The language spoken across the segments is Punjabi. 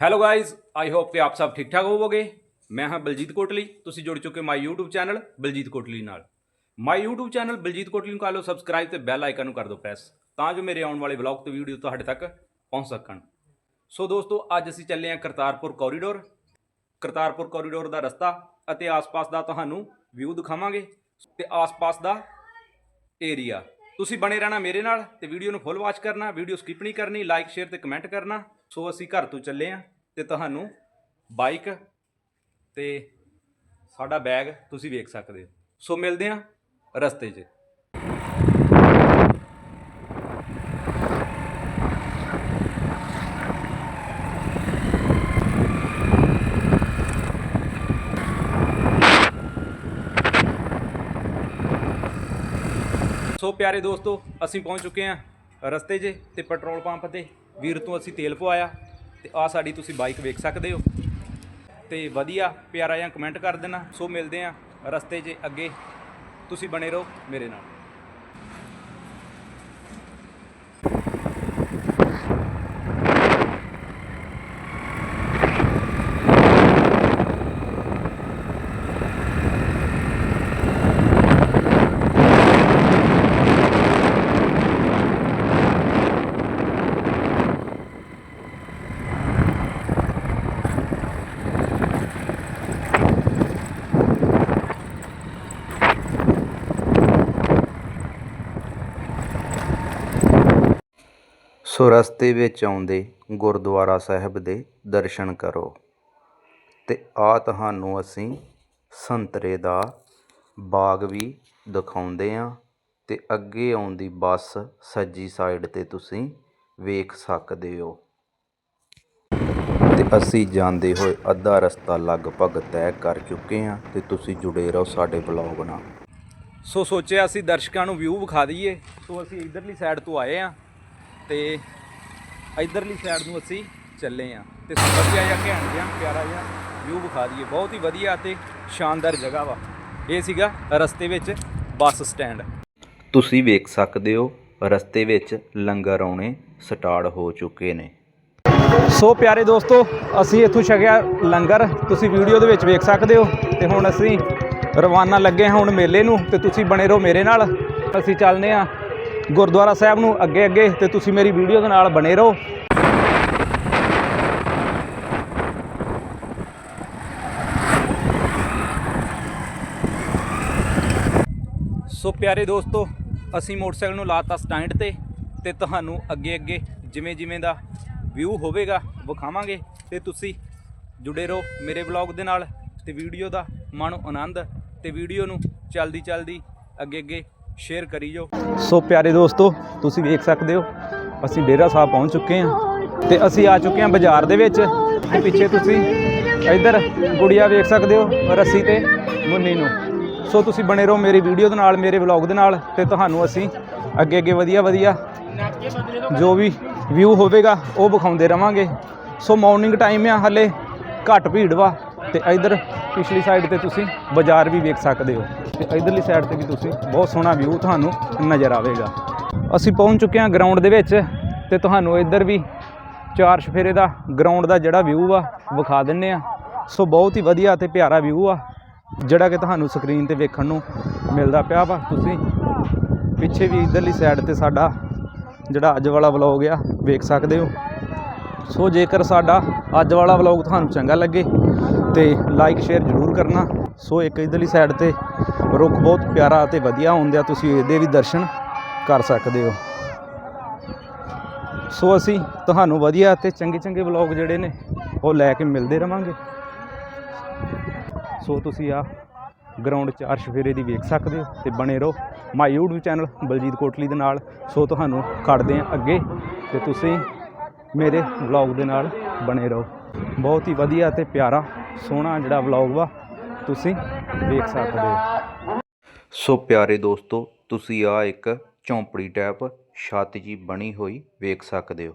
ਹੈਲੋ ਗਾਇਜ਼ ਆਈ ਹੋਪ ਕਿ ਆਪ ਸਭ ਠੀਕ ਠਾਕ ਹੋਵੋਗੇ ਮੈਂ ਹਾਂ ਬਲਜੀਤ ਕੋਟਲੀ ਤੁਸੀਂ ਜੁੜ ਚੁੱਕੇ my YouTube channel Baljit Kotli ਨਾਲ my YouTube channel Baljit Kotli ਨੂੰ ਕਰ ਲਓ ਸਬਸਕ੍ਰਾਈਬ ਤੇ ਬੈਲ ਆਈਕਨ ਨੂੰ ਕਰ ਦਿਓ ਪ੍ਰੈਸ ਤਾਂ ਜੋ ਮੇਰੇ ਆਉਣ ਵਾਲੇ ਵਲੌਗ ਤੇ ਵੀਡੀਓ ਤੁਹਾਡੇ ਤੱਕ ਪਹੁੰਚ ਸਕਣ ਸੋ ਦੋਸਤੋ ਅੱਜ ਅਸੀਂ ਚੱਲੇ ਹਾਂ ਕਰਤਾਰਪੁਰ ਕੋਰੀਡੋਰ ਕਰਤਾਰਪੁਰ ਕੋਰੀਡੋਰ ਦਾ ਰਸਤਾ ਅਤੇ ਆਸ-ਪਾਸ ਦਾ ਤੁਹਾਨੂੰ ਵਿਊ ਦਿਖਾਵਾਂਗੇ ਤੇ ਆਸ-ਪਾਸ ਦਾ ਏਰੀਆ ਤੁਸੀਂ ਬਣੇ ਰਹਿਣਾ ਮੇਰੇ ਨਾਲ ਤੇ ਵੀਡੀਓ ਨੂੰ ਫੁੱਲ ਵਾਚ ਕਰਨਾ, ਵੀਡੀਓ ਸਕਿਪ ਨਹੀਂ ਕਰਨੀ ਲਾਈਕ ਸ਼ੇਅਰ ਤੇ ਕਮੈਂਟ ਕਰਨਾ। ਸੋ ਅਸੀਂ ਘਰ ਤੋਂ ਚੱਲੇ ਆਂ ਤੇ ਤੁਹਾਨੂੰ ਬਾਈਕ ਤੇ ਸਾਡਾ ਬੈਗ ਤੁਸੀਂ ਵੇਖ ਸਕਦੇ ਹੋ। ਸੋ ਮਿਲਦੇ ਆਂ ਰਸਤੇ 'ਚ। ਸੋ ਪਿਆਰੇ ਦੋਸਤੋ, ਅਸੀਂ ਪਹੁੰਚ ਚੁੱਕੇ ਹਾਂ ਰਸਤੇ 'ਚ ਤੇ ਪੈਟਰੋਲ ਪੰਪ ਤੇ। ਵੀਰ ਤੋਂ ਅਸੀਂ ਤੇਲ ਪਵਾਇਆ ਤੇ ਆ ਸਾਡੀ ਤੁਸੀਂ ਬਾਈਕ ਵੇਖ ਸਕਦੇ ਹੋ। ਤੇ ਵਧੀਆ ਪਿਆਰਾ ਜਿਹਾ ਕਮੈਂਟ ਕਰ ਦੇਣਾ। ਸੋ ਮਿਲਦੇ ਹਾਂ ਰਸਤੇ 'ਚ ਅੱਗੇ। ਤੁਸੀਂ ਬਣੇ ਰਹੋ ਮੇਰੇ ਨਾਲ। ਸੋ ਰਸਤੇ ਵਿੱਚ ਆਉਂਦੇ ਗੁਰਦੁਆਰਾ ਸਾਹਿਬ ਦੇ ਦਰਸ਼ਨ ਕਰੋ ਅਤੇ ਆ ਤੁਹਾਨੂੰ ਅਸੀਂ ਸੰਤਰੇ ਦਾ ਬਾਗ ਵੀ ਦਿਖਾਉਂਦੇ ਹਾਂ ਅਤੇ ਅੱਗੇ ਆਉਂਦੀ ਬੱਸ ਸੱਜੀ ਸਾਈਡ ਤੇ ਤੁਸੀਂ ਵੇਖ ਸਕਦੇ ਹੋ। ਅਤੇ ਅਸੀਂ ਜਾਂਦੇ ਹੋਏ ਅੱਧਾ ਰਸਤਾ ਲਗਭਗ ਤੈਅ ਕਰ ਚੁੱਕੇ ਹਾਂ ਅਤੇ ਤੁਸੀਂ ਜੁੜੇ ਰਹੋ ਸਾਡੇ ਬਲੌਗ ਨਾਲ। ਸੋ ਸੋਚਿਆ ਅਸੀਂ ਦਰਸ਼ਕਾਂ ਨੂੰ ਵਿਊ ਵਿਖਾ ਦਈਏ। ਸੋ ਅਸੀਂ ਇਧਰਲੀ ਸਾਈਡ ਤੋਂ ਆਏ ਹਾਂ। ਤੇ ਇਧਰਲੀ ਸਾਈਡ ਨੂੰ ਅਸੀਂ ਚੱਲੇ ਆ। ਤੇ ਵਧੀਆ ਜਿਹਾ ਘੈਂਟ ਜਿਹਾ ਪਿਆਰਾ ਜਿਹਾ ਵਿਊ ਵਿਖਾ ਦਈਏ। ਬਹੁਤ ਹੀ ਵਧੀਆ ਤੇ ਸ਼ਾਨਦਾਰ ਜਗ੍ਹਾ ਵਾ। ਇਹ ਸੀਗਾ ਰਸਤੇ ਵਿੱਚ ਬੱਸ ਸਟੈਂਡ। ਤੁਸੀਂ ਵੇਖ ਸਕਦੇ ਹੋ ਰਸਤੇ ਵਿੱਚ ਲੰਗਰ ਆਉਣੇ ਸਟਾਰਟ ਹੋ ਚੁੱਕੇ ਨੇ। ਸੋ ਪਿਆਰੇ ਦੋਸਤੋ ਅਸੀਂ ਇੱਥੋਂ ਛਕਿਆ ਲੰਗਰ। ਤੁਸੀਂ ਵੀਡੀਓ ਦੇ ਵਿੱਚ ਵੇਖ ਸਕਦੇ ਹੋ। ਤੇ ਹੁਣ ਅਸੀਂ ਰਵਾਨਾ ਲੱਗੇ ਹਾਂ ਹੁਣ ਮੇਲੇ ਨੂੰ। ਤੇ ਤੁਸੀਂ ਬਣੇ ਰਹੋ ਮੇਰੇ ਨਾਲ। ਅਸੀਂ ਚੱਲਦੇ ਹਾਂ ਗੁਰਦੁਆਰਾ ਸਾਹਿਬ ਨੂੰ ਅੱਗੇ ਅੱਗੇ ਤੇ ਤੁਸੀਂ ਮੇਰੀ ਵੀਡੀਓ ਦੇ ਨਾਲ ਬਣੇ ਰਹੋ। ਸੋ ਪਿਆਰੇ ਦੋਸਤੋ, ਅਸੀਂ ਮੋਟਰਸਾਈਕਲ ਨੂੰ ਲਾਤਾ ਸਟੈਂਡ ਤੇ ਤੇ ਤੁਹਾਨੂੰ ਅੱਗੇ ਅੱਗੇ ਜਿਵੇਂ ਜਿਵੇਂ ਦਾ ਵਿਊ ਹੋਵੇਗਾ ਵਿਖਾਵਾਂਗੇ ਤੇ ਤੁਸੀਂ ਜੁੜੇ ਰਹੋ ਮੇਰੇ ਵਲੌਗ ਦੇ ਨਾਲ ਤੇ ਵੀਡੀਓ ਦਾ ਮਾਣੋ ਆਨੰਦ ਤੇ ਵੀਡੀਓ ਨੂੰ ਚਲਦੀ ਚਲਦੀ ਅੱਗੇ ਅੱਗੇ ਸ਼ੇਅਰ ਕਰੀ ਜਾਓ। ਸੋ ਪਿਆਰੇ ਦੋਸਤੋ, ਤੁਸੀਂ ਵੇਖ ਸਕਦੇ ਹੋ, ਅਸੀਂ ਡੇਰਾ ਸਾਹਿਬ ਪਹੁੰਚ ਚੁੱਕੇ ਹਾਂ ਤੇ ਅਸੀਂ ਆ ਚੁੱਕੇ ਹਾਂ ਬਾਜ਼ਾਰ ਦੇ ਵਿੱਚ। ਤੇ ਪਿੱਛੇ ਤੁਸੀਂ ਇੱਧਰ ਗੁੜੀਆ ਵੇਖ ਸਕਦੇ ਹੋ, ਰੱਸੀ ਤੇ ਮੁੰਨੀ ਨੂੰ। ਸੋ ਤੁਸੀਂ ਬਣੇ ਰਹੋ ਮੇਰੀ ਵੀਡੀਓ ਦੇ ਨਾਲ, ਮੇਰੇ ਵਲੌਗ ਦੇ ਨਾਲ ਤੇ ਤੁਹਾਨੂੰ ਅਸੀਂ ਅੱਗੇ ਅੱਗੇ ਵਧੀਆ ਵਧੀਆ ਜੋ ਵੀ ਵਿਊ ਹੋਵੇਗਾ, ਉਹ ਵਿਖਾਉਂਦੇ ਰਵਾਂਗੇ। ਸੋ ਮਾਰਨਿੰਗ ਟਾਈਮ ਆ ਹੱਲੇ, ਘੱਟ ਭੀੜ ਵਾ ਤੇ ਇੱਧਰ ਪਿਛਲੀ ਸਾਈਡ ਤੇ ਤੁਸੀਂ ਬਾਜ਼ਾਰ ਵੀ ਵੇਖ ਸਕਦੇ ਹੋ। ਤੇ ਇਧਰਲੀ ਸਾਈਡ ਤੇ ਵੀ ਤੁਸੀਂ ਬਹੁਤ ਸੋਹਣਾ ਵਿਊ ਤੁਹਾਨੂੰ ਨਜ਼ਰ ਆਵੇਗਾ। ਅਸੀਂ ਪਹੁੰਚ ਚੁੱਕੇ ਹਾਂ ਗਰਾਊਂਡ ਦੇ ਵਿੱਚ ਤੇ ਤੁਹਾਨੂੰ ਇੱਧਰ ਵੀ ਚਾਰ ਸਫੇਰੇ ਦਾ ਗਰਾਊਂਡ ਦਾ ਜਿਹੜਾ ਵਿਊ ਆ ਵਿਖਾ ਦਿੰਨੇ ਆ। ਸੋ ਬਹੁਤ ਹੀ ਵਧੀਆ ਤੇ ਪਿਆਰਾ ਵਿਊ ਆ, ਜਿਹੜਾ ਕਿ ਤੁਹਾਨੂੰ ਸਕਰੀਨ ਤੇ ਵੇਖਣ ਨੂੰ ਮਿਲਦਾ ਪਿਆ ਵਾ। ਤੁਸੀਂ ਪਿੱਛੇ ਵੀ ਇਧਰਲੀ ਸਾਈਡ ਤੇ ਸਾਡਾ ਜਿਹੜਾ ਅੱਜ ਵਾਲਾ ਵਲੌਗ ਆ, ਵੇਖ ਸਕਦੇ ਹੋ। ਸੋ ਜੇਕਰ ਸਾਡਾ ਅੱਜ ਵਾਲਾ ਵਲੌਗ ਤੁਹਾਨੂੰ ਚੰਗਾ ਲੱਗੇ ਤੇ ਲਾਈਕ ਸ਼ੇਅਰ ਜ਼ਰੂਰ ਕਰਨਾ। ਸੋ ਇੱਕ ਇਧਰਲੀ ਸਾਈਡ ਤੇ ਰੁੱਖ ਬਹੁਤ ਪਿਆਰਾ ਅਤੇ ਵਧੀਆ ਹੁੰਦਿਆ ਤੁਸੀਂ ਇਹਦੇ ਵੀ ਦਰਸ਼ਨ ਕਰ ਸਕਦੇ ਹੋ। ਸੋ ਅਸੀਂ ਤੁਹਾਨੂੰ ਵਧੀਆ ਤੇ ਚੰਗੇ ਚੰਗੇ ਵਲੌਗ ਜਿਹੜੇ ਨੇ, ਉਹ ਲੈ ਕੇ ਮਿਲਦੇ ਰਵਾਂਗੇ। ਸੋ ਤੁਸੀਂ ਆ ਗਰਾਊਂਡ ਚਾਰ ਸ਼ਫੇਰੇ ਦੀ ਵੇਖ ਸਕਦੇ ਹੋ ਤੇ ਬਣੇ ਰਹੋ my YouTube channel Baljit Kotli ਦੇ ਨਾਲ। ਸੋ ਤੁਹਾਨੂੰ ਖੜਦੇ ਆ ਅੱਗੇ ਤੇ ਤੁਸੀਂ ਮੇਰੇ ਵਲੌਗ ਦੇ ਨਾਲ ਬਣੇ ਰਹੋ। ਬਹੁਤ ਹੀ ਵਧੀਆ ਤੇ ਪਿਆਰਾ ਸੋਹਣਾ ਜਿਹੜਾ ਵਲੌਗ ਵਾ ਤੁਸੀਂ ਵੇਖ ਸਕਦੇ ਹੋ। ਸੋ ਪਿਆਰੇ ਦੋਸਤੋ ਤੁਸੀਂ ਆ ਇੱਕ ਝੌਂਪੜੀ ਟੈਪ ਛੱਤ ਜੀ ਬਣੀ ਹੋਈ ਵੇਖ ਸਕਦੇ ਹੋ।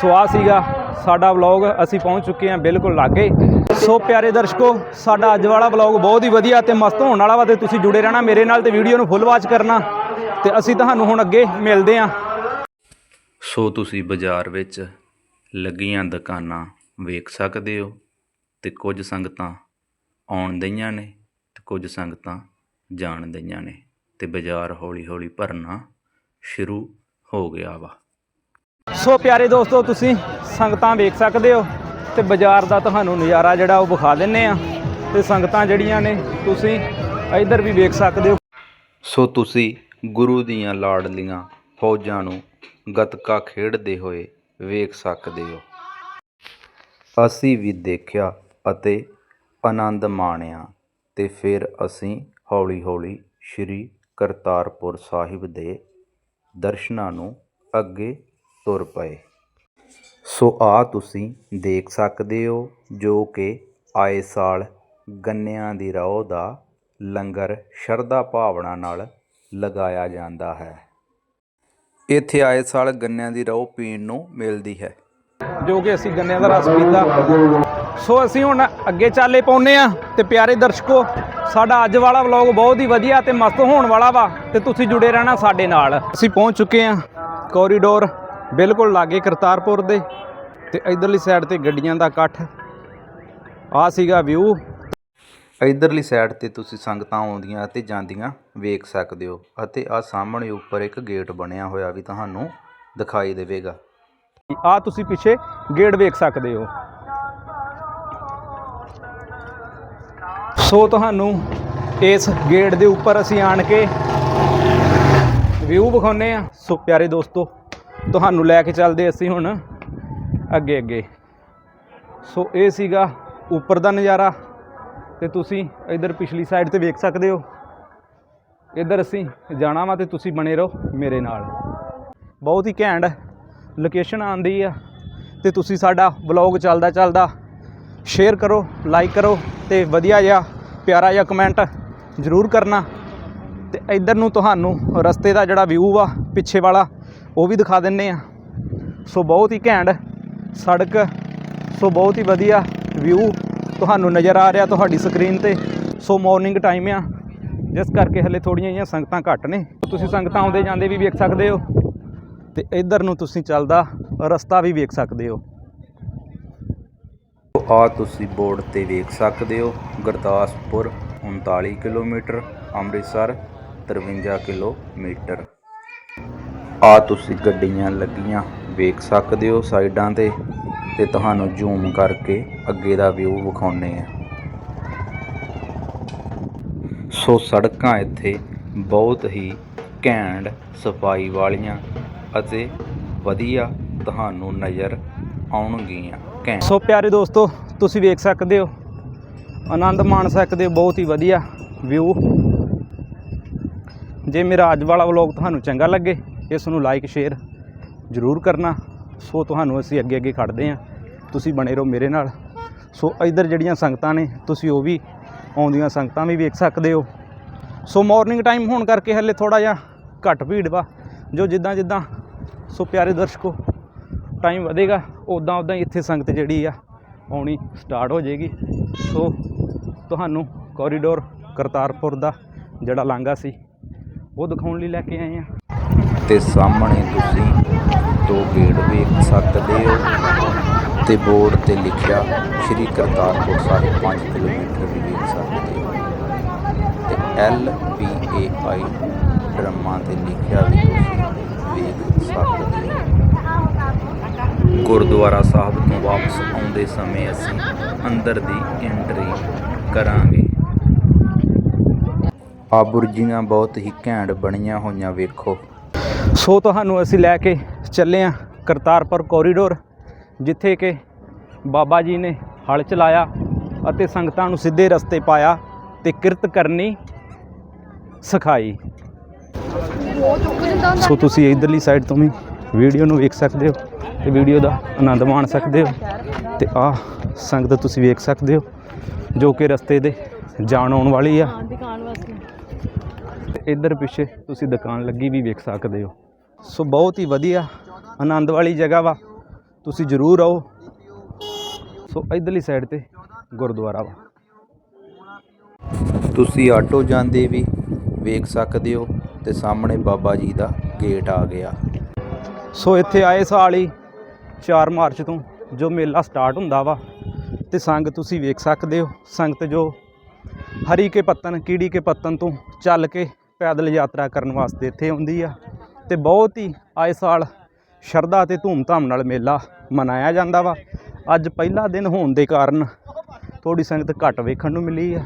ਸੋ ਆ ਸੀਗਾ ਸਾਡਾ ਵਲੌਗ ਅਸੀਂ ਪਹੁੰਚ ਚੁੱਕੇ ਹਾਂ ਬਿਲਕੁਲ ਲਾਗੇ। ਸੋ ਪਿਆਰੇ ਦਰਸ਼ਕੋ ਸਾਡਾ ਅੱਜ ਵਾਲਾ ਵਲੌਗ ਬਹੁਤ ਹੀ ਵਧੀਆ ਤੇ ਮਸਤ ਹੋਣ ਵਾਲਾ ਵਾ ਤੇ ਤੁਸੀਂ ਜੁੜੇ ਰਹਿਣਾ ਮੇਰੇ ਨਾਲ ਤੇ ਵੀਡੀਓ ਨੂੰ ਫੁੱਲ ਵਾਚ ਕਰਨਾ। ਤੇ ਅਸੀਂ ਤੁਹਾਨੂੰ ਹੁਣ ਅੱਗੇ ਮਿਲਦੇ ਹਾਂ। ਸੋ ਤੁਸੀਂ ਬਾਜ਼ਾਰ ਵਿੱਚ ਲੱਗੀਆਂ ਦੁਕਾਨਾਂ ਵੇਖ ਸਕਦੇ ਹੋ। ਤੇ ਕੁਝ ਸੰਗਤਾਂ ਆਉਣ ਦਈਆਂ ਨੇ ਤੇ ਕੁਝ ਸੰਗਤਾਂ ਜਾਣ ਦਈਆਂ ਨੇ ਤੇ ਬਾਜ਼ਾਰ ਹੌਲੀ ਹੌਲੀ ਭਰਨਾ ਸ਼ੁਰੂ ਹੋ ਗਿਆ ਵਾ। ਸੋ ਪਿਆਰੇ ਦੋਸਤੋ ਤੁਸੀਂ ਸੰਗਤਾਂ ਵੇਖ ਸਕਦੇ ਹੋ ਤੇ ਬਾਜ਼ਾਰ ਦਾ ਤੁਹਾਨੂੰ ਨਜ਼ਾਰਾ ਜਿਹੜਾ ਉਹ ਵਿਖਾ ਦਿੰਨੇ ਆ। ਤੇ ਸੰਗਤਾਂ ਜਿਹੜੀਆਂ ਨੇ ਤੁਸੀਂ ਇੱਧਰ ਵੀ ਵੇਖ ਸਕਦੇ ਹੋ। ਸੋ ਤੁਸੀਂ ਗੁਰੂ ਦੀਆਂ ਲਾਡਲੀਆਂ ਫੌਜਾਂ ਨੂੰ ਗਤਕਾ ਖੇਡਦੇ ਹੋਏ ਵੇਖ ਸਕਦੇ ਹੋ। ਅਸੀਂ ਵੀ ਦੇਖਿਆ ਅਤੇ ਆਨੰਦ ਮਾਣਿਆ ਅਤੇ ਫਿਰ ਅਸੀਂ ਹੌਲੀ-ਹੌਲੀ ਸ੍ਰੀ ਕਰਤਾਰਪੁਰ ਸਾਹਿਬ ਦੇ ਦਰਸ਼ਨਾਂ ਨੂੰ ਅੱਗੇ ਤੁਰ ਪਏ। ਸੋ ਆ ਤੁਸੀਂ ਦੇਖ ਸਕਦੇ ਹੋ ਜੋ ਕਿ ਆਏ ਸਾਲ ਗੰਨਿਆਂ ਦੀ ਰੋਹ ਦਾ ਲੰਗਰ ਸ਼ਰਧਾ ਭਾਵਨਾ ਨਾਲ ਲਗਾਇਆ ਜਾਂਦਾ ਹੈ। ਇੱਥੇ ਆਏ ਸਾਲ ਗੰਨਿਆਂ ਦੀ ਰੋਹ ਪੀਣ ਨੂੰ ਮਿਲਦੀ ਹੈ। ਜੋ ਕਿ ਅਸੀਂ ਗੰਨਿਆਂ ਦਾ ਰਸ ਪੀਤਾ। ਸੋ ਅਸੀਂ ਹੁਣ ਅੱਗੇ ਚਾਲੇ ਪਾਉਨੇ ਆ ਤੇ ਪਿਆਰੇ ਦਰਸ਼ਕੋ, ਸਾਡਾ ਅੱਜ ਵਾਲਾ ਵਲੌਗ ਬਹੁਤ ਹੀ ਵਧੀਆ ਤੇ ਮਸਤ ਹੋਣ ਵਾਲਾ ਵਾ ਤੇ ਤੁਸੀਂ ਜੁੜੇ ਰਹਿਣਾ ਸਾਡੇ ਨਾਲ। ਅਸੀਂ ਪਹੁੰਚ ਚੁੱਕੇ ਆ ਕੋਰੀਡੋਰ ਬਿਲਕੁਲ ਲਾਗੇ ਕਰਤਾਰਪੁਰ ਦੇ ਤੇ ਇਧਰਲੀ ਸਾਈਡ ਤੇ ਗੱਡੀਆਂ ਦਾ ਇਕੱਠ। ਆ ਸੀਗਾ ਵਿਊ ਇਧਰਲੀ ਸਾਈਡ ਤੇ ਤੁਸੀਂ ਸੰਗਤਾਂ ਆਉਂਦੀਆਂ ਅਤੇ ਜਾਂਦੀਆਂ ਵੇਖ ਸਕਦੇ ਹੋ ਅਤੇ ਆ ਸਾਹਮਣੇ ਉੱਪਰ ਇੱਕ ਗੇਟ ਬਣਿਆ ਹੋਇਆ ਵੀ ਤੁਹਾਨੂੰ ਦਿਖਾਈ ਦੇਵੇਗਾ। ਆ ਤੁਸੀਂ ਪਿੱਛੇ ਗੇਟ ਵੇਖ ਸਕਦੇ ਹੋ। ਸੋ ਤੁਹਾਨੂੰ ਇਸ ਗੇਟ ਦੇ ਉੱਪਰ ਅਸੀਂ ਆਣ ਕੇ ਵਿਊ ਵਿਖਾਉਨੇ ਆ ਸੋ ਪਿਆਰੇ ਦੋਸਤੋ, ਤੁਹਾਨੂੰ ਲੈ ਕੇ ਚੱਲਦੇ ਅਸੀਂ ਹੁਣ ਅੱਗੇ ਅੱਗੇ। ਸੋ ਇਹ ਸੀਗਾ ਉੱਪਰ ਦਾ ਨਜ਼ਾਰਾ ਤੇ ਤੁਸੀਂ ਇਧਰ ਪਿਛਲੀ ਸਾਈਡ ਤੇ ਵੇਖ ਸਕਦੇ ਹੋ। ਇਧਰ ਅਸੀਂ ਜਾਣਾ ਵਾ ਤੇ ਤੁਸੀਂ ਬਣੇ ਰਹੋ ਮੇਰੇ ਨਾਲ। ਬਹੁਤ ਹੀ ਘੈਂਟ ਲੋਕੇਸ਼ਨ ਆਂਦੀ ਆ ਤੇ ਤੁਸੀਂ ਸਾਡਾ ਵਲੌਗ ਚੱਲਦਾ ਚੱਲਦਾ ਸ਼ੇਅਰ ਕਰੋ ਲਾਈਕ ਕਰੋ ਤੇ ਵਧੀਆ ਜਿਹਾ ਪਿਆਰਾ ਜਿਹਾ ਕਮੈਂਟ ਜ਼ਰੂਰ ਕਰਨਾ ਤੇ ਇੱਧਰ ਨੂੰ ਤੁਹਾਨੂੰ ਰਸਤੇ ਦਾ ਜਿਹੜਾ ਵਿਊ ਆ, ਪਿੱਛੇ ਵਾਲਾ, ਉਹ ਵੀ ਦਿਖਾ ਦਿੰਨੇ ਆ। ਸੋ ਬਹੁਤ ਹੀ ਘੈਂਟ ਸੜਕ, ਸੋ ਬਹੁਤ ਹੀ ਵਧੀਆ ਵਿਊ ਤੁਹਾਨੂੰ ਨਜ਼ਰ ਆ ਰਿਹਾ ਤੁਹਾਡੀ ਸਕਰੀਨ ਤੇ। ਸੋ ਮਾਰਨਿੰਗ ਟਾਈਮ ਆ, ਜਿਸ ਕਰਕੇ ਹਲੇ ਥੋੜੀਆਂ ਜਿਹੀਆਂ ਸੰਗਤਾਂ ਘੱਟ ਨੇ। ਤੁਸੀਂ ਸੰਗਤਾਂ ਆਉਂਦੇ ਜਾਂਦੇ ਵੀ ਵੇਖ ਸਕਦੇ ਹੋ ਤੇ ਇੱਧਰ ਨੂੰ ਤੁਸੀਂ ਚੱਲਦਾ ਰਸਤਾ ਵੀ ਵੇਖ ਸਕਦੇ ਹੋ। ਆ ਤੁਸੀਂ ਬੋਰਡ ਤੇ ਵੇਖ ਸਕਦੇ ਹੋ। Gurdaspur 39 kilometre, Amritsar 53 kilometre. ਆ ਤੁਸੀਂ ਗੱਡੀਆਂ ਲੱਗੀਆਂ, ਵੇਖ ਸਕਦੇ ਹੋ ਸਾਈਡਾਂ ਤੇ। ਤੇ ਤੁਹਾਨੂੰ ਜ਼ੂਮ ਕਰਕੇ ਅੱਗੇ ਦਾ ਵਿਊ ਵਿਖਾਉਨੇ ਆ ਸੋ ਸੜਕਾਂ ਇੱਥੇ ਬਹੁਤ ਹੀ ਘੈਂਟ ਸਫ਼ਾਈ ਵਾਲੀਆਂ ਅਤੇ ਵਧੀਆ ਤੁਹਾਨੂੰ ਨਜ਼ਰ ਆਉਣਗੀਆਂ। ਘੈਂਟ ਸੋ ਪਿਆਰੇ ਦੋਸਤੋ, ਤੁਸੀਂ ਵੇਖ ਸਕਦੇ ਹੋ, ਆਨੰਦ ਮਾਣ ਸਕਦੇ ਹੋ, ਬਹੁਤ ਹੀ ਵਧੀਆ ਵਿਊ ਜੇ ਮੇਰਾ ਅੱਜ ਵਾਲਾ ਵਲੌਗ ਤੁਹਾਨੂੰ ਚੰਗਾ ਲੱਗੇ, ਇਸ ਨੂੰ ਲਾਈਕ ਸ਼ੇਅਰ ਜ਼ਰੂਰ ਕਰਨਾ। ਸੋ ਤੁਹਾਨੂੰ ਅਸੀਂ ਅੱਗੇ ਅੱਗੇ ਖੜਦੇ ਹਾਂ। ਤੁਸੀਂ ਬਣੇ ਰਹੋ ਮੇਰੇ ਨਾਲ। ਸੋ ਇੱਧਰ ਜਿਹੜੀਆਂ ਸੰਗਤਾਂ ਨੇ, ਤੁਸੀਂ ਉਹ ਵੀ, ਆਉਂਦੀਆਂ ਸੰਗਤਾਂ ਵੀ ਵੇਖ ਸਕਦੇ ਹੋ। ਸੋ ਮਾਰਨਿੰਗ ਟਾਈਮ ਹੋਣ ਕਰਕੇ ਹਲੇ ਥੋੜਾ ਜਿਹਾ ਘੱਟ ਭੀੜ ਵਾ। ਜੋ ਜਿੱਦਾਂ ਜਿੱਦਾਂ ਸੋ ਪਿਆਰੇ ਦਰਸ਼ਕੋ ਟਾਈਮ ਵਧੇਗਾ ਉਦਾਂ ਉਦਾਂ ਇੱਥੇ ਸੰਗਤ ਜਿਹੜੀ ਆ, ਆਉਣੀ ਸਟਾਰਟ ਹੋ ਜਾਏਗੀ। ਸੋ ਤੁਹਾਨੂੰ ਕੋਰੀਡੋਰ ਕਰਤਾਰਪੁਰ ਦਾ ਜਿਹੜਾ ਲਾਂਘਾ ਸੀ, ਉਹ ਦਿਖਾਉਣ ਲਈ ਲੈ ਕੇ ਆਏ ਆ। ਤੇ ਸਾਹਮਣੇ ਤੁਸੀਂ ਦੋ ਗੇਟ ਵੇਖ ਸਕਦੇ ਹੋ ਤੇ ਬੋਰਡ ਤੇ ਲਿਖਿਆ ਸ਼੍ਰੀ ਕਰਤਾਰਪੁਰ ਸਾਹਿਬ 5 ਕਿਲੋਮੀਟਰ ਵੀ ਵੇਖ ਸਕਦੇ ਹੋ। ਤੇ ਐਲ ਪੀ ਏ ਆਈ ਡਰਮਾ ਤੇ ਲਿਖਿਆ ਵੀ ਤੁਸੀਂ ਵੇਖ ਸਕਦੇ ਹੋ। ਗੁਰਦੁਆਰਾ ਸਾਹਿਬ ਤੋਂ ਵਾਪਸ ਆਉਂਦੇ ਸਮੇਂ ਅਸੀਂ ਅੰਦਰ ਦੀ ਐਂਟਰੀ ਕਰਾਂਗੇ। ਆ ਬੁਰਜੀਆਂ ਬਹੁਤ ਹੀ ਘੈਂਟ ਬਣੀਆਂ ਹੋਈਆਂ ਵੇਖੋ। ਸੋ ਤੁਹਾਨੂੰ ਅਸੀਂ ਲੈ ਕੇ ਚੱਲੇ ਆ ਕਰਤਾਰਪੁਰ ਕੋਰੀਡੋਰ ਜਿੱਥੇ ਕਿ ਬਾਬਾ ਜੀ ਨੇ ਹਲ ਚਲਾਇਆ ਅਤੇ ਸੰਗਤਾਂ ਨੂੰ ਸਿੱਧੇ ਰਸਤੇ ਪਾਇਆ ਤੇ ਕਿਰਤ ਕਰਨੀ ਸਿਖਾਈ। ਸੋ ਤੁਸੀਂ ਇਧਰਲੀ ਸਾਈਡ ਤੋਂ ਵੀ ਵੀਡੀਓ ਨੂੰ ਵੇਖ ਸਕਦੇ ਹੋ। ਤੇ ਵੀਡੀਓ ਦਾ ਆਨੰਦ ਮਾਣ ਸਕਦੇ ਹੋ ਤੇ ਆਹ ਸੰਗਤ ਤੁਸੀਂ ਵੇਖ ਸਕਦੇ ਹੋ ਜੋ ਕਿ ਰਸਤੇ ਦੇ ਜਾਣ ਆਉਣ ਵਾਲੀ ਆ। ਦੁਕਾਨ ਵਾਸਤੇ। ਤੇ ਇੱਧਰ ਪਿੱਛੇ ਤੁਸੀਂ ਦੁਕਾਨ ਲੱਗੀ ਵੀ ਵੇਖ ਸਕਦੇ ਹੋ। ਸੋ ਬਹੁਤ ਹੀ ਵਧੀਆ ਆਨੰਦ ਵਾਲੀ ਜਗ੍ਹਾ ਵਾ। ਤੁਸੀਂ ਜ਼ਰੂਰ ਆਓ। ਸੋ ਇਧਰਲੀ ਸਾਈਡ ਤੇ ਗੁਰਦੁਆਰਾ ਵਾ। ਤੁਸੀਂ ਆਟੋ ਜਾਂਦੇ ਵੀ ਵੇਖ ਸਕਦੇ ਹੋ ਤੇ ਸਾਹਮਣੇ ਬਾਬਾ ਜੀ ਦਾ ਗੇਟ ਆ ਗਿਆ। ਸੋ ਇੱਥੇ ਆਏ ਸਾਲ ਹੀ 4 ਮਾਰਚ ਤੋਂ ਜੋ ਮੇਲਾ ਸਟਾਰਟ ਹੁੰਦਾ ਵਾ, ਤੇ ਸੰਗ ਤੁਸੀਂ ਵੇਖ ਸਕਦੇ ਹੋ, ਸੰਗਤ ਜੋ ਹਰੀ ਕੇ ਪੱਤਨ, ਕੀੜੀ ਕੇ ਪੱਤਨ ਤੋਂ ਚੱਲ ਕੇ ਪੈਦਲ ਯਾਤਰਾ ਕਰਨ ਵਾਸਤੇ ਇੱਥੇ ਆਉਂਦੀ ਆ, ਤੇ ਬਹੁਤ ਹੀ ਆਏ ਸਾਲ ਸ਼ਰਧਾ ਤੇ ਧੂਮਧਾਮ ਨਾਲ ਮੇਲਾ ਮਨਾਇਆ ਜਾਂਦਾ ਵਾ। ਅੱਜ ਪਹਿਲਾ ਦਿਨ ਹੋਣ ਦੇ ਕਾਰਨ ਥੋੜੀ ਸੰਗਤ ਘੱਟ ਵੇਖਣ ਨੂੰ ਮਿਲੀ ਆ,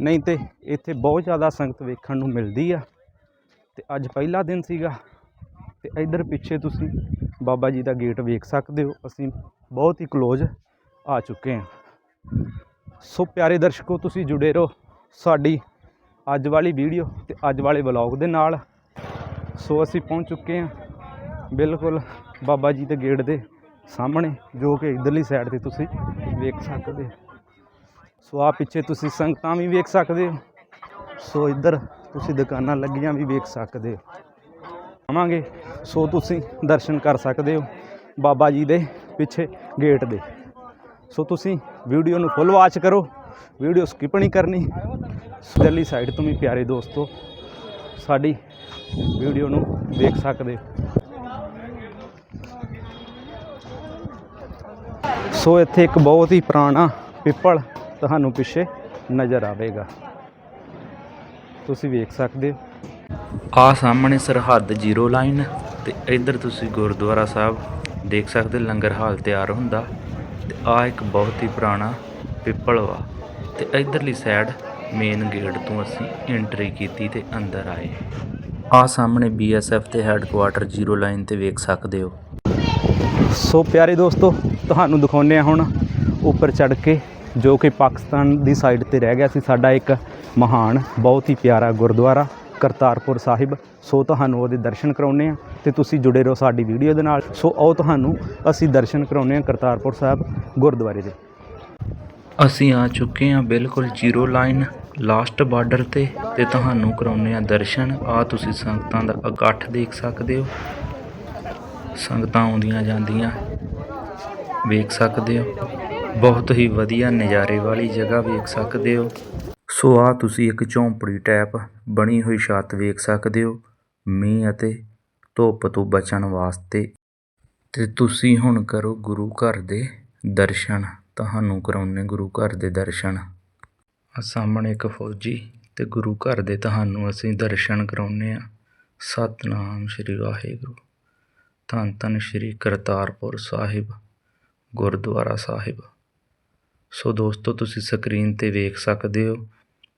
ਨਹੀਂ ਤੇ ਇੱਥੇ ਬਹੁਤ ਜ਼ਿਆਦਾ ਸੰਗਤ ਵੇਖਣ ਨੂੰ ਮਿਲਦੀ ਆ, ਤੇ ਅੱਜ ਪਹਿਲਾ ਦਿਨ ਸੀਗਾ, ਤੇ ਇਧਰ ਪਿੱਛੇ ਤੁਸੀਂ ਬਾਬਾ ਜੀ ਦਾ ਗੇਟ ਵੇਖ ਸਕਦੇ ਹੋ, ਅਸੀਂ ਬਹੁਤ ਹੀ ক্লোਜ਼ ਆ ਚੁੱਕੇ ਹਾਂ। ਸੋ ਪਿਆਰੇ ਦਰਸ਼ਕੋ, ਤੁਸੀਂ ਜੁੜੇ ਰਹੋ ਸਾਡੀ ਅੱਜ ਵਾਲੀ ਵੀਡੀਓ ਤੇ ਅੱਜ ਵਾਲੇ ਵਲੌਗ ਦੇ ਨਾਲ। ਸੋ ਅਸੀਂ ਪਹੁੰਚ ਚੁੱਕੇ ਹਾਂ ਬਿਲਕੁਲ ਬਾਬਾ ਜੀ ਦੇ ਗੇਟ ਦੇ ਸਾਹਮਣੇ, ਜੋ ਕਿ ਇਧਰਲੀ ਸਾਈਡ ਤੇ ਤੁਸੀਂ ਵੇਖ ਸਕਦੇ ਹੋ। ਸੋ ਆ ਪਿੱਛੇ ਤੁਸੀਂ ਸੰਗਤਾਂ ਵੀ ਵੇਖ ਸਕਦੇ ਹੋ, ਸੋ ਇੱਧਰ ਤੁਸੀਂ ਦੁਕਾਨਾਂ ਲੱਗੀਆਂ ਵੀ ਵੇਖ ਸਕਦੇ ਹੋ। ਆਵਾਂਗੇ। ਸੋ ਤੁਸੀਂ ਦਰਸ਼ਨ ਕਰ ਸਕਦੇ ਹੋ ਬਾਬਾ ਜੀ ਦੇ ਪਿੱਛੇ ਗੇਟ ਦੇ। ਸੋ ਤੁਸੀਂ ਵੀਡੀਓ ਨੂੰ ਫੁੱਲ ਵਾਚ ਕਰੋ। ਵੀਡੀਓ ਸਕਿਪ ਨਹੀਂ ਕਰਨੀ। ਦਿੱਲੀ ਸਾਈਡ ਤੋਂ ਵੀ ਪਿਆਰੇ ਦੋਸਤੋ, ਸਾਡੀ ਵੀਡੀਓ ਨੂੰ ਵੇਖ ਸਕਦੇ ਸੋ ਇੱਥੇ ਇੱਕ ਬਹੁਤ ਹੀ ਪੁਰਾਣਾ ਪਿੱਪਲ ਤੁਹਾਨੂੰ ਪਿੱਛੇ ਨਜ਼ਰ ਆਵੇਗਾ। ਤੁਸੀਂ ਵੇਖ ਸਕਦੇ ਹੋ। ਆ ਸਾਹਮਣੇ ਸਰਹੱਦ ਜ਼ੀਰੋ ਲਾਈਨ ਤੇ ਇੱਧਰ ਤੁਸੀਂ ਗੁਰਦੁਆਰਾ ਸਾਹਿਬ ਦੇਖ ਸਕਦੇ ਲੰਗਰ ਹਾਲ ਤਿਆਰ ਹੁੰਦਾ ਤੇ ਆ ਇੱਕ ਬਹੁਤ ਹੀ ਪੁਰਾਣਾ ਪਿੱਪਲ ਵਾ ਤੇ ਇੱਧਰਲੀ ਸਾਈਡ ਮੇਨ ਗੇਟ ਤੋਂ ਅਸੀਂ ਐਂਟਰੀ ਕੀਤੀ ਤੇ ਅੰਦਰ ਆਏ। ਆ ਸਾਹਮਣੇ ਬੀਐਸਐਫ ਤੇ ਹੈੱਡਕੁਆਟਰ ਜ਼ੀਰੋ ਲਾਈਨ ਤੇ ਵੇਖ ਸਕਦੇ ਹੋ। ਸੋ ਪਿਆਰੇ ਦੋਸਤੋ, ਤੁਹਾਨੂੰ ਦਿਖਾਉਂਦੇ ਆ ਹੁਣ ਉੱਪਰ ਚੜ ਕੇ, ਜੋ ਕਿ ਪਾਕਿਸਤਾਨ ਦੀ ਸਾਈਡ ਤੇ ਰਹਿ ਗਿਆ ਸੀ ਸਾਡਾ ਇੱਕ ਮਹਾਨ, ਬਹੁਤ ਹੀ ਪਿਆਰਾ ਗੁਰਦੁਆਰਾ। ਕਰਤਾਰਪੁਰ ਸਾਹਿਬ। ਸੋ ਤੁਹਾਨੂੰ ਉਹਦੇ ਦਰਸ਼ਨ ਕਰਾਉਂਦੇ ਆ ਤੇ ਤੁਸੀਂ ਜੁੜੇ ਰਹੋ ਸਾਡੀ ਵੀਡੀਓ ਦੇ ਨਾਲ। ਸੋ ਆਓ ਤੁਹਾਨੂੰ ਅਸੀਂ ਦਰਸ਼ਨ ਕਰਾਉਂਦੇ ਆ ਕਰਤਾਰਪੁਰ ਸਾਹਿਬ ਗੁਰਦੁਆਰੇ ਦੇ। ਅਸੀਂ ਆ ਚੁੱਕੇ ਹਾਂ ਬਿਲਕੁਲ ਜ਼ੀਰੋ ਲਾਈਨ, ਲਾਸਟ ਬਾਰਡਰ ਤੇ ਤੇ ਤੁਹਾਨੂੰ ਕਰਾਉਨੇ ਆ ਦਰਸ਼ਨ। ਆ ਤੁਸੀਂ ਸੰਗਤਾਂ ਦਾ ਇਕੱਠ ਦੇਖ ਸਕਦੇ ਹੋ। ਸੰਗਤਾਂ ਆਉਂਦੀਆਂ ਜਾਂਦੀਆਂ ਵੇਖ ਸਕਦੇ ਹੋ। ਬਹੁਤ ਹੀ ਵਧੀਆ ਨਜ਼ਾਰੇ ਵਾਲੀ ਜਗ੍ਹਾ ਵੇਖ ਸਕਦੇ ਹੋ। ਸੋ ਆ ਤੁਸੀਂ ਇੱਕ ਝੌਂਪੜੀ ਟੈਪ ਬਣੀ ਹੋਈ ਛੱਤ ਵੇਖ ਸਕਦੇ ਹੋ। ਮੀਂਹ ਅਤੇ ਧੁੱਪ ਤੋਂ ਬਚਣ ਵਾਸਤੇ। ਤੇ ਤੁਸੀਂ ਹੁਣ ਕਰੋ ਗੁਰੂ ਘਰ ਦੇ ਦਰਸ਼ਨ। ਤੁਹਾਨੂੰ ਕਰਾਉਣੇ ਗੁਰੂ ਘਰ ਦੇ ਦਰਸ਼ਨ। ਆ ਸਾਹਮਣੇ ਇੱਕ ਫੌਜੀ ਤੇ ਗੁਰੂ ਘਰ ਦੇ ਤੁਹਾਨੂੰ ਅਸੀਂ ਦਰਸ਼ਨ ਕਰਾਉਣੇ ਆ ਸਤਨਾਮ ਸ੍ਰੀ ਵਾਹਿਗੁਰੂ। ਧੰਨ ਧੰਨ ਸ੍ਰੀ ਕਰਤਾਰਪੁਰ ਸਾਹਿਬ, ਗੁਰਦੁਆਰਾ ਸਾਹਿਬ। ਸੋ ਦੋਸਤੋ, ਤੁਸੀਂ ਸਕਰੀਨ ਤੇ ਵੇਖ ਸਕਦੇ ਹੋ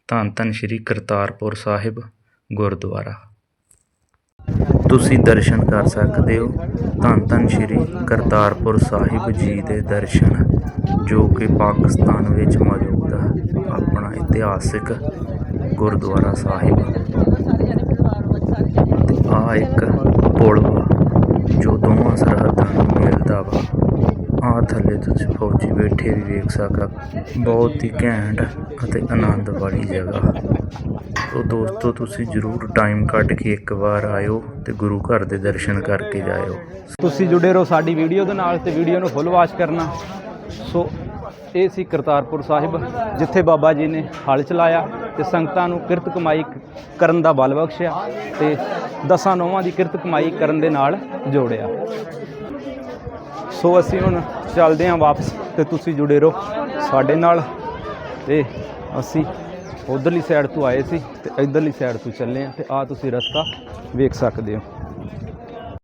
ਧੰਨ ਧੰਨ ਸ੍ਰੀ ਕਰਤਾਰਪੁਰ ਸਾਹਿਬ ਗੁਰਦੁਆਰਾ। ਤੁਸੀਂ ਦਰਸ਼ਨ ਕਰ ਸਕਦੇ ਹੋ ਧੰਨ ਧੰਨ ਸ਼੍ਰੀ ਕਰਤਾਰਪੁਰ ਸਾਹਿਬ ਜੀ ਦੇ ਦਰਸ਼ਨ, ਜੋ ਕਿ ਪਾਕਿਸਤਾਨ ਵਿੱਚ ਮੌਜੂਦ ਹੈ ਆਪਣਾ ਇਤਿਹਾਸਿਕ ਗੁਰਦੁਆਰਾ ਸਾਹਿਬ। ਤੇ ਆ ਇੱਕ ਪੁਲ ਵਾ, ਜੋ ਦੋਵਾਂ ਸਰਹੱਦਾਂ ਨੂੰ ਮਿਲਦਾ ਵਾ। ਆ ਥੱਲੇ ਤੁਸੀਂ ਫੌਜੀ ਬੈਠੇ ਵੀ ਵੇਖ ਸਕਾ ਬਹੁਤ ਹੀ ਘੈਂਟ ਅਤੇ ਆਨੰਦ ਵਾਲੀ ਜਗ੍ਹਾ। ਸੋ ਦੋਸਤੋ, ਤੁਸੀਂ ਜ਼ਰੂਰ ਟਾਈਮ ਕੱਢ ਕੇ ਇੱਕ ਵਾਰ ਆਇਓ ਤੇ ਗੁਰੂ ਘਰ ਦੇ ਦਰਸ਼ਨ ਕਰਕੇ ਜਾਇਓ। ਤੁਸੀਂ ਜੁੜੇ ਰਹੋ ਸਾਡੀ ਵੀਡੀਓ ਦੇ ਨਾਲ ਤੇ ਵੀਡੀਓ ਨੂੰ ਫੁੱਲ ਵਾਚ ਕਰਨਾ। ਸੋ ਇਹ ਸੀ ਕਰਤਾਰਪੁਰ ਸਾਹਿਬ, ਜਿੱਥੇ ਬਾਬਾ ਜੀ ਨੇ ਹਲ ਚਲਾਇਆ ਤੇ ਸੰਗਤਾਂ ਨੂੰ ਕਿਰਤ ਕਮਾਈ ਕਰਨ ਦਾ ਬਲ ਬਖਸ਼ਿਆ ਤੇ ਦਸਾਂ ਨੌਵਾਂ ਦੀ ਕਿਰਤ ਕਮਾਈ ਕਰਨ ਦੇ ਨਾਲ ਜੋੜਿਆ। ਸੋ ਅਸੀਂ ਹੁਣ ਚੱਲਦੇ ਹਾਂ ਵਾਪਸ ਤੇ ਤੁਸੀਂ ਜੁੜੇ ਰਹੋ ਸਾਡੇ ਨਾਲ। ਤੇ ਅਸੀਂ ਉਧਰਲੀ ਸਾਈਡ ਤੋਂ ਆਏ ਸੀ ਤੇ ਇਧਰਲੀ ਸਾਈਡ ਤੋਂ ਚੱਲੇ ਹਾਂ ਤੇ ਆ ਤੁਸੀਂ ਰਸਤਾ ਵੇਖ ਸਕਦੇ ਹੋ।